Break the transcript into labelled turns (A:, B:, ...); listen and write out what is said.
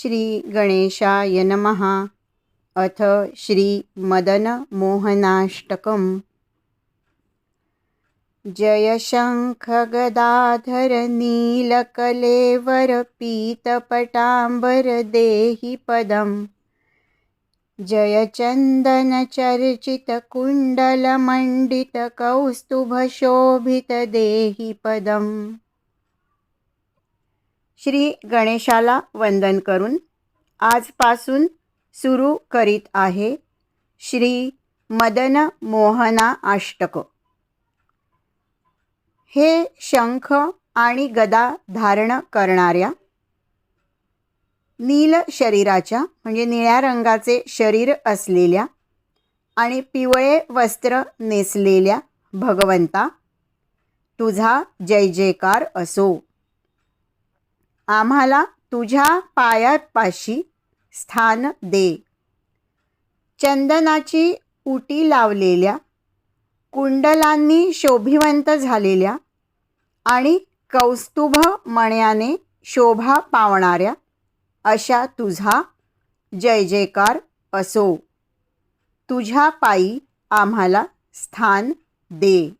A: श्री गणेशाय नमः. अथ श्रीमदनमोहनाष्टकम्. जय शङ्खगदाधर नीलकलेवर पीतपटाम्बर देहि पदम् जय चन्दनचर्चितकुण्डलमण्डितकौस्तुभशोभित देहि पदम् श्री गणेशाला वंदन करून आजपासून सुरू करीत आहे श्री मदन मोहना अष्टक. हे शंख आणि गदा धारण करणाऱ्या नील शरीराच्या म्हणजे निळ्या रंगाचे शरीर असलेल्या आणि पिवळे वस्त्र नेसलेल्या भगवंता तुझा जय जयकार असो. आम्हाला तुझ्या पायापाशी स्थान दे. चंदनाची उटी लावलेल्या कुंडलांनी शोभिवंत झालेल्या आणि कौस्तुभ मण्याने शोभा पावणाऱ्या अशा तुझा जय जयकार असो. तुझ्या पायी आम्हाला स्थान दे.